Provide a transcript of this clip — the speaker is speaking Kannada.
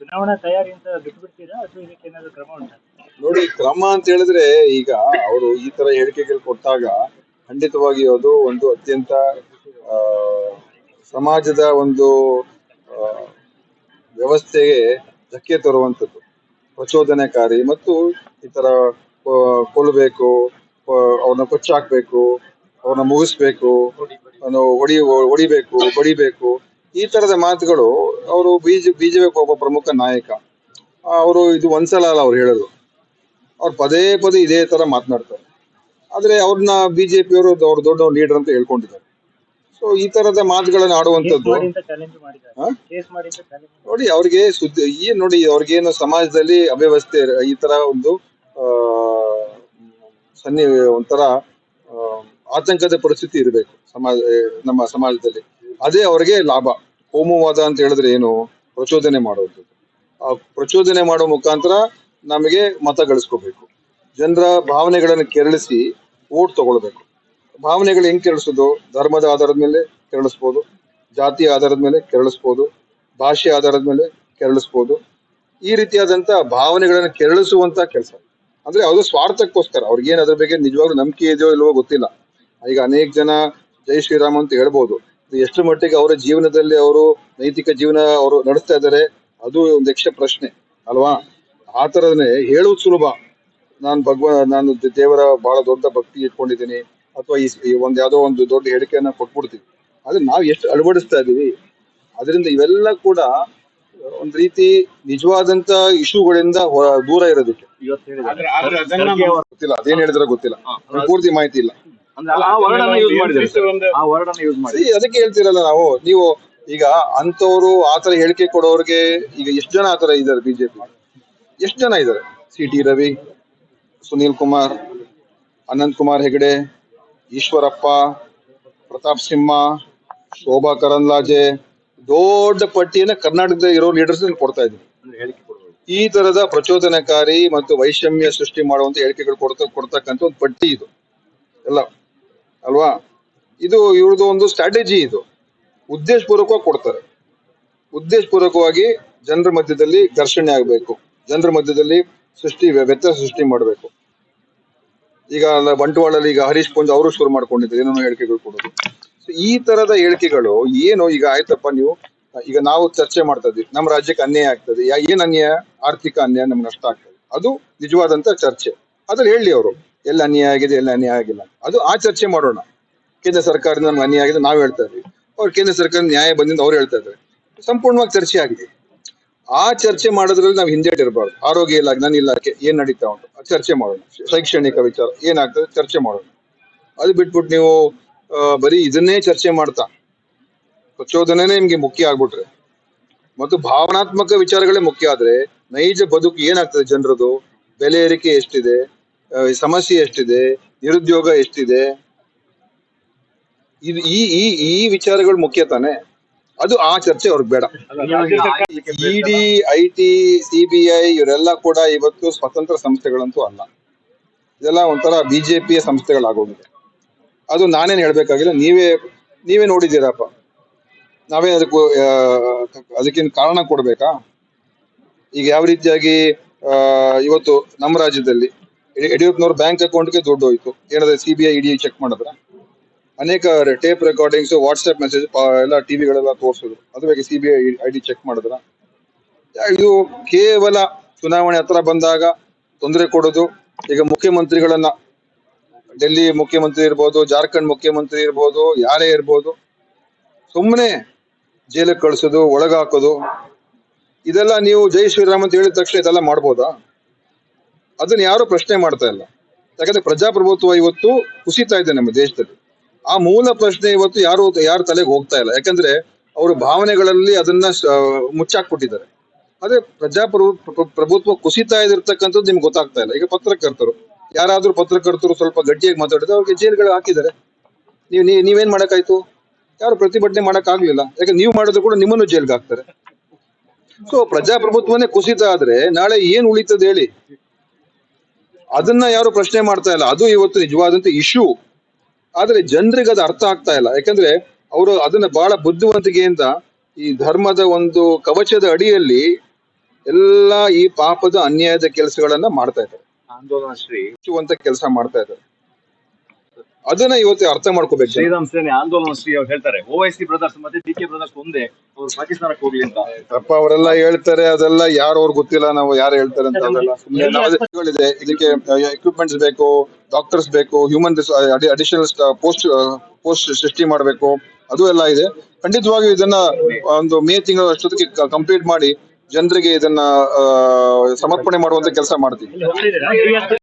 ಚುನಾವಣಾ ತಯಾರಿ ಅಂತ ಬಿಟ್ಟು ಬಿಡ್ತೀರಾ ಅಥವಾ ಇದಕ್ಕೆ ಏನಾದ್ರು ಕ್ರಮ ಉಂಟಾ? ನೋಡಿ ಕ್ರಮ ಅಂತ ಹೇಳಿದ್ರೆ ಈಗ ಅವರು ಈ ತರ ಹೇಳಿಕೆಗಳು ಕೊಟ್ಟಾಗ ಖಂಡಿತವಾಗಿ ಅದು ಒಂದು ಅತ್ಯಂತ ಆ, ಸಮಾಜದ ಒಂದು ವ್ಯವಸ್ಥೆಗೆ ಧಕ್ಕೆ ತರುವಂಥದ್ದು. ಪ್ರಚೋದನೆಕಾರಿ ಮತ್ತು ಈ ತರ ಕೊಲ್ಲಬೇಕು ಆ, ಅವ್ರನ್ನ ಕೊಚ್ಚಾಕ್ಬೇಕು ಅವ್ರನ್ನ ಮುಗಿಸ್ಬೇಕು ಅವನು ಹೊಡಿ ಹೊಡಿಬೇಕು ಬಡಿಬೇಕು. ಈ ತರದ ಮಾತುಗಳು ಅವರು ಬಿಜೆ ಬಿಜೆಪಿ ಒಬ್ಬ ಪ್ರಮುಖ ನಾಯಕ. ಅವರು ಇದು ಒಂದ್ಸಲ ಅಲ್ಲ ಅವ್ರು ಹೇಳೋದು ಅವ್ರು ಪದೇ ಪದೇ ಇದೇ ತರ ಮಾತನಾಡ್ತಾರೆ. ಆದ್ರೆ ಅವ್ರನ್ನ ಬಿಜೆಪಿಯವರು ಅವ್ರ ದೊಡ್ಡ ಲೀಡರ್ ಅಂತ ಹೇಳ್ಕೊಂಡಿದ್ದಾರೆ. ಸೊ ಈ ತರದ ಮಾತುಗಳನ್ನ ಆಡುವಂತದ್ದು ನೋಡಿ ಅವ್ರಿಗೆ ಸುದ್ದಿ ಈ ನೋಡಿ ಅವ್ರಿಗೇನು ಸಮಾಜದಲ್ಲಿ ಅವ್ಯವಸ್ಥೆ ಈ ತರ ಒಂದು ಆ ಸನ್ನಿ ಒಂಥರ ಆತಂಕದ ಪರಿಸ್ಥಿತಿ ಇರಬೇಕು ಸಮಾಜ ನಮ್ಮ ಸಮಾಜದಲ್ಲಿ. ಅದೇ ಅವ್ರಿಗೆ ಲಾಭ. ಹೋಮವಾದ ಅಂತ ಹೇಳಿದ್ರೆ ಏನು? ಪ್ರಚೋದನೆ ಮಾಡೋದು. ಆ ಪ್ರಚೋದನೆ ಮಾಡೋ ಮುಖಾಂತರ ನಮಗೆ ಮತ ಗಳಿಸ್ಕೋಬೇಕು. ಜನರ ಭಾವನೆಗಳನ್ನು ಕೆರಳಿಸಿ ಓಟ್ ತಗೊಳ್ಬೇಕು. ಭಾವನೆಗಳು ಹೆಂಗ್ ಕೆರಳಿಸೋದು? ಧರ್ಮದ ಆಧಾರದ ಮೇಲೆ ಕೆರಳಿಸ್ಬೋದು. ಜಾತಿ ಆಧಾರದ ಮೇಲೆ ಕೆರಳಿಸ್ಬೋದು. ಭಾಷೆ ಆಧಾರದ ಮೇಲೆ ಕೆರಳಿಸ್ಬೋದು. ಈ ರೀತಿಯಾದಂತ ಭಾವನೆಗಳನ್ನು ಕೆರಳಿಸುವಂತ ಕೆಲಸ. ಅಂದ್ರೆ ಅದು ಸ್ವಾರ್ಥಕ್ಕೋಸ್ಕರ. ಅವ್ರಿಗೇನು ಅದ್ರ ಬಗ್ಗೆ ನಿಜವಾಗ್ಲೂ ನಂಬಿಕೆ ಇದೆಯೋ ಇಲ್ವೋ ಗೊತ್ತಿಲ್ಲ. ಈಗ ಅನೇಕ ಜನ ಜೈ ಶ್ರೀರಾಮ್ ಅಂತ ಹೇಳ್ಬೋದು. ಎಷ್ಟು ಮಟ್ಟಿಗೆ ಅವರ ಜೀವನದಲ್ಲಿ ಅವರು ನೈತಿಕ ಜೀವನ ಅವರು ನಡೆಸ್ತಾ ಇದ್ದಾರೆ ಅದು ಒಂದು ಯಕ್ಷ ಪ್ರಶ್ನೆ ಅಲ್ವಾ? ಆ ತರನೇ ಹೇಳುವುದು ಸುಲಭ. ನಾನು ಭಗವ ನಾನು ದೇವರ ಬಹಳ ದೊಡ್ಡ ಭಕ್ತಿ ಇಟ್ಕೊಂಡಿದ್ದೀನಿ ಅಥವಾ ಈ ಒಂದು ಯಾವ್ದೋ ಒಂದು ದೊಡ್ಡ ಹೇಳಿಕೆಯನ್ನ ಕೊಟ್ಬಿಡ್ತೀವಿ. ಆದ್ರೆ ನಾವು ಎಷ್ಟು ಅಳವಡಿಸ್ತಾ ಇದೀವಿ ಅದರಿಂದ ಇವೆಲ್ಲ ಕೂಡ ಒಂದ್ ರೀತಿ ನಿಜವಾದಂತ ಇಶ್ಯೂಗಳಿಂದ ದೂರ ಇರೋದಕ್ಕೆ. ಗೊತ್ತಿಲ್ಲ ಅದೇನ್ ಹೇಳಿದ್ರೆ ಗೊತ್ತಿಲ್ಲ. ಪೂರ್ತಿ ಮಾಹಿತಿ ಇಲ್ಲ. ಆ ವರ್ಡ್ ಅನ್ನ ಯೂಸ್ ಮಾಡಿದ್ದಾರೆ ಆ ವರ್ಡ್ ಅನ್ನ ಯೂಸ್ ಮಾಡಿ See, ಅದಕ್ಕೆ ಹೇಳ್ತಿರಲ್ಲ ನಾವು ನೀವು ಈಗ ಅಂತವ್ರು ಆತರ ಹೇಳಿಕೆ ಕೊಡೋರ್ಗೆ ಈಗ ಎಷ್ಟು ಜನ ಆತರ ಇದ್ದಾರೆ ಬಿಜೆಪಿ ಎಷ್ಟು ಜನ ಇದ್ದಾರೆ? ಸಿ ಟಿ ರವಿ ಸುನೀಲ್ ಕುಮಾರ್ ಅನಂತ್ ಕುಮಾರ್ ಹೆಗಡೆ ಈಶ್ವರಪ್ಪ ಪ್ರತಾಪ್ ಸಿಂಹ ಶೋಭಾ ಕರಂದ್ಲಾಜೆ ದೊಡ್ಡ ಪಟ್ಟಿಯನ್ನ ಕರ್ನಾಟಕದ ಇರೋ ಲೀಡರ್ಸ್ ಕೊಡ್ತಾ ಕೊಡೋದು ಈ ತರದ ಪ್ರಚೋದನಕಾರಿ ಮತ್ತು ವೈಷಮ್ಯ ಸೃಷ್ಟಿ ಮಾಡುವಂತ ಹೇಳಿಕೆಗಳು ಕೊಡ್ತಾ ಕೊಡ್ತಕ್ಕಂಥ ಒಂದು ಪಟ್ಟಿ ಇದು. ಎಲ್ಲ ಅಲ್ವಾ? ಇದು ಇವ್ರದ್ದು ಒಂದು ಸ್ಟ್ರಾಟಜಿ ಇದು. ಉದ್ದೇಶಪೂರ್ವಕವಾಗಿ ಕೊಡ್ತಾರೆ. ಉದ್ದೇಶಪೂರ್ವಕವಾಗಿ ಜನರ ಮಧ್ಯದಲ್ಲಿ ಘರ್ಷಣೆ ಆಗಬೇಕು. ಜನರ ಮಧ್ಯದಲ್ಲಿ ಸೃಷ್ಟಿ ವ್ಯತ್ಯ ವ್ಯತ್ಯಾಸ ಸೃಷ್ಟಿ ಮಾಡಬೇಕು. ಈಗ ಬಂಟ್ವಾಳಲ್ಲಿ ಈಗ ಹರೀಶ್ ಪುಂಜ್ ಅವರು ಶುರು ಮಾಡ್ಕೊಂಡಿದ್ದಾರೆ ಏನೇನೋ ಹೇಳಿಕೆಗಳು ಕೊಡೋದು. ಈ ತರದ ಹೇಳಿಕೆಗಳು ಏನು ಈಗ ಆಯ್ತಪ್ಪ ನೀವು? ಈಗ ನಾವು ಚರ್ಚೆ ಮಾಡ್ತಾ ಇದ್ವಿ. ನಮ್ಮ ರಾಜ್ಯಕ್ಕೆ ಅನ್ಯಾಯ ಆಗ್ತದೆ. ಏನ್ ಅನ್ಯಾಯ? ಆರ್ಥಿಕ ಅನ್ಯಾಯ ನಮ್ಗೆ ನಷ್ಟ ಆಗ್ತದೆ. ಅದು ನಿಜವಾದಂತ ಚರ್ಚೆ. ಅದ್ರಲ್ಲಿ ಹೇಳಿ ಅವರು. ಎಲ್ಲಿ ಅನ್ಯಾಯ ಆಗಿದೆ, ಎಲ್ಲ ಅನ್ಯಾಯ ಆಗಿಲ್ಲ ಅದು ಆ ಚರ್ಚೆ ಮಾಡೋಣ. ಕೇಂದ್ರ ಸರ್ಕಾರದಿಂದ ನಮ್ಗೆ ಅನ್ಯಾಯ ಆಗಿದೆ, ನಾವು ಹೇಳ್ತಾ ಇದ್ವಿ. ಅವ್ರು ಕೇಂದ್ರ ಸರ್ಕಾರ ನ್ಯಾಯ ಬಂದಿಂದ ಅವ್ರು ಹೇಳ್ತಾ ಇದ್ದಾರೆ. ಸಂಪೂರ್ಣವಾಗಿ ಚರ್ಚೆ ಆಗಿದೆ. ಆ ಚರ್ಚೆ ಮಾಡೋದ್ರಲ್ಲಿ ನಾವು ಹಿಂದೆ ಇರಬಾರ್ದು. ಆರೋಗ್ಯ ಇಲ್ಲ ನನ್ನ ಇಲಾಖೆ ಏನ್ ನಡೀತಾ ಉಂಟು? ಚರ್ಚೆ ಮಾಡೋಣ. ಶೈಕ್ಷಣಿಕ ವಿಚಾರ ಏನಾಗ್ತದೆ ಚರ್ಚೆ ಮಾಡೋಣ. ಅದು ಬಿಟ್ಬಿಟ್ಟು ನೀವು ಬರೀ ಇದನ್ನೇ ಚರ್ಚೆ ಮಾಡ್ತಾ. ಪ್ರಚೋದನೆನೇ ನಿಮ್ಗೆ ಮುಖ್ಯ ಆಗ್ಬಿಟ್ರೆ. ಮತ್ತು ಭಾವನಾತ್ಮಕ ವಿಚಾರಗಳೇ ಮುಖ್ಯ ಆದ್ರೆ ನೈಜ ಬದುಕು ಏನಾಗ್ತದೆ ಜನರದು? ಬೆಲೆ ಏರಿಕೆ ಎಷ್ಟಿದೆ? ಸಮಸ್ಯೆ ಎಷ್ಟಿದೆ? ನಿರುದ್ಯೋಗ ಎಷ್ಟಿದೆ? ಇದು ಈ ಈ ಈ ವಿಚಾರಗಳು ಮುಖ್ಯ ತಾನೆ? ಅದು ಆ ಚರ್ಚೆ ಅವ್ರಿಗೆ ಬೇಡ. ಇಡಿ ಐ ಟಿ ಸಿಬಿಐ ಇವರೆಲ್ಲ ಕೂಡ ಇವತ್ತು ಸ್ವತಂತ್ರ ಸಂಸ್ಥೆಗಳಂತೂ ಅಲ್ಲ. ಇದೆಲ್ಲ ಒಂಥರ ಬಿಜೆಪಿಯ ಸಂಸ್ಥೆಗಳಾಗೋಗಿದೆ. ಅದು ನಾನೇನ್ ಹೇಳ್ಬೇಕಾಗಿಲ್ಲ, ನೀವೇ ನೀವೇ ನೋಡಿದ್ದೀರಪ್ಪ. ನಾವೇ ಅದಕ್ಕೂ ಅದಕ್ಕೇನು ಕಾರಣ ಕೊಡ್ಬೇಕಾ? ಈಗ ಯಾವ ರೀತಿಯಾಗಿ ಇವತ್ತು ನಮ್ಮ ರಾಜ್ಯದಲ್ಲಿ ಯಡಿಯೂರಪ್ಪನವ್ರ ಬ್ಯಾಂಕ್ ಅಕೌಂಟ್ಗೆ ದುಡ್ಡು ಹೋಯ್ತು. ಏನಾದ್ರೆ C B I ED check ಮಾಡಿದ್ರೆ. ಅನೇಕ ಟೇಪ್ ರೆಕಾರ್ಡಿಂಗ್ಸ್ ವಾಟ್ಸ್ಆ್ಯಪ್ ಮೆಸೇಜ್ ಎಲ್ಲ ಟಿವಿಗಳೆಲ್ಲ ತೋರಿಸಿದ್ರು. ಅದ್ರ ಬಗ್ಗೆ C B I I D check ಮಾಡಿದ್ರ. ಇದು ಕೇವಲ ಚುನಾವಣೆ ಹತ್ರ ಬಂದಾಗ ತೊಂದರೆ ಕೊಡೋದು. ಈಗ ಮುಖ್ಯಮಂತ್ರಿಗಳನ್ನ, ಡೆಲ್ಲಿ ಮುಖ್ಯಮಂತ್ರಿ ಇರ್ಬೋದು, ಜಾರ್ಖಂಡ್ ಮುಖ್ಯಮಂತ್ರಿ ಇರ್ಬೋದು, ಯಾರೇ ಇರ್ಬೋದು ಸುಮ್ಮನೆ ಜೈಲಿಗೆ ಕಳಿಸೋದು, ಒಳಗಾಕೋದು. ಇದೆಲ್ಲ ನೀವು ಜೈ ಶ್ರೀರಾಮ್ ಅಂತ ಹೇಳಿದ ತಕ್ಷಣ ಇದೆಲ್ಲ ಮಾಡ್ಬೋದಾ? ಅದನ್ನ ಯಾರು ಪ್ರಶ್ನೆ ಮಾಡ್ತಾ ಇಲ್ಲ. ಯಾಕಂದ್ರೆ ಪ್ರಜಾಪ್ರಭುತ್ವ ಇವತ್ತು ಕುಸಿತಾ ಇದೆ ನಮ್ಮ ದೇಶದಲ್ಲಿ. ಆ ಮೂಲ ಪ್ರಶ್ನೆ ಇವತ್ತು ಯಾರು, ಯಾರ ತಲೆಗೆ ಹೋಗ್ತಾ ಇಲ್ಲ. ಯಾಕಂದ್ರೆ ಅವರು ಭಾವನೆಗಳಲ್ಲಿ ಅದನ್ನ ಮುಚ್ಚಾಕ್ ಮುಚ್ಚಾಕ್ಬಿಟ್ಟಿದ್ದಾರೆ. ಅದೇ ಪ್ರಜಾಪ್ರಭು, ಪ್ರಭುತ್ವ ಕುಸಿತಾ ಇದಿರ್ತಕ್ಕಂಥದ್ದು ನಿಮ್ಗೆ ಗೊತ್ತಾಗ್ತಾ ಇಲ್ಲ. ಈಗ ಪತ್ರಕರ್ತರು, ಯಾರಾದ್ರೂ ಪತ್ರಕರ್ತರು ಸ್ವಲ್ಪ ಗಟ್ಟಿಯಾಗಿ ಮಾತಾಡಿದ್ರೆ ಅವ್ರಿಗೆ ಜೈಲ್ಗಳು ಹಾಕಿದ್ದಾರೆ. ನೀವು ನೀವೇನ್ ಮಾಡಕ್ಕಾಯ್ತು? ಯಾರು ಪ್ರತಿಭಟನೆ ಮಾಡಕ್ ಆಗ್ಲಿಲ್ಲ ಯಾಕಂದ್ರೆ ನೀವು ಮಾಡಿದ್ರು ಕೂಡ ನಿಮ್ಮನ್ನು ಜೈಲ್ಗೆ ಹಾಕ್ತಾರೆ. ಸೊ ಪ್ರಜಾಪ್ರಭುತ್ವನೇ ಕುಸಿತ ಆದ್ರೆ ನಾಳೆ ಏನ್ ಉಳಿತದೆ ಹೇಳಿ? ಅದನ್ನ ಯಾರು ಪ್ರಶ್ನೆ ಮಾಡ್ತಾ ಇಲ್ಲ. ಅದು ಇವತ್ತು ನಿಜವಾದಂತ ಇಶ್ಯೂ ಆದ್ರೆ ಜನರಿಗೆ ಅದು ಅರ್ಥ ಆಗ್ತಾ ಇಲ್ಲ. ಯಾಕಂದ್ರೆ ಅವರು ಅದನ್ನ ಬಹಳ ಬುದ್ಧಿವಂತಿಕೆಯಿಂದ ಈ ಧರ್ಮದ ಒಂದು ಕವಚದ ಅಡಿಯಲ್ಲಿ ಎಲ್ಲ ಈ ಪಾಪದ ಅನ್ಯಾಯದ ಕೆಲಸಗಳನ್ನ ಮಾಡ್ತಾ ಇದ್ದಾರೆ. ಆಂದೋಲನ ಶ್ರೀ ಅಂತ ಕೆಲಸ ಮಾಡ್ತಾ ಇದ್ದಾರೆ. ಅದನ್ನ ಇವತ್ತು ಅರ್ಥ ಮಾಡ್ಕೋಬೇಕು. ಶ್ರೀರಾಮ್ ಸೇನೆ ಆಂದೋಲನ ಶ್ರೀ ಅವ್ರು ಹೇಳ್ತಾರೆ. ಓವೈಸಿ ಬ್ರದರ್ಸ್ ಮತ್ತೆ ಡಿ ಕೆ ಬ್ರದರ್ಸ್ ಒಂದೇ. ಅವ್ರು ಪಾಕಿಸ್ತಾನಕ್ಕೆ ಹೋಗ್ಲಿ ಅಂತ. ಅಪ್ಪ ಅವರೆಲ್ಲ ಹೇಳ್ತಾರೆ ಅದೆಲ್ಲ ಯಾರು ಅವ್ರಿಗೆ ಗೊತ್ತಿಲ್ಲ ನಾವು ಯಾರು ಹೇಳ್ತಾರೆ ಅಂತ ಅದೆಲ್ಲ ಸುಮ್ನೆ ನಾವು ಇದೆ ಇದಕ್ಕೆ ಎಕ್ವಿಪ್ಮೆಂಟ್ಸ್ ಬೇಕು ಡಾಕ್ಟರ್ಸ್ ಬೇಕು ಹ್ಯೂಮನ್ ಅಡಿಷನಲ್ ಪೋಸ್ಟ್ ಪೋಸ್ಟ್ ಸೃಷ್ಟಿ ಮಾಡಬೇಕು. ಅದು ಎಲ್ಲ ಇದೆ. ಖಂಡಿತವಾಗಿ ಇದನ್ನ ಒಂದು ಮೇ ತಿಂಗಳ ಅಷ್ಟೊತ್ತಿಗೆ ಕಂಪ್ಲೀಟ್ ಮಾಡಿ ಜನರಿಗೆ ಇದನ್ನ ಸಮರ್ಪಣೆ ಮಾಡುವಂತ ಕೆಲಸ ಮಾಡ್ತೀವಿ.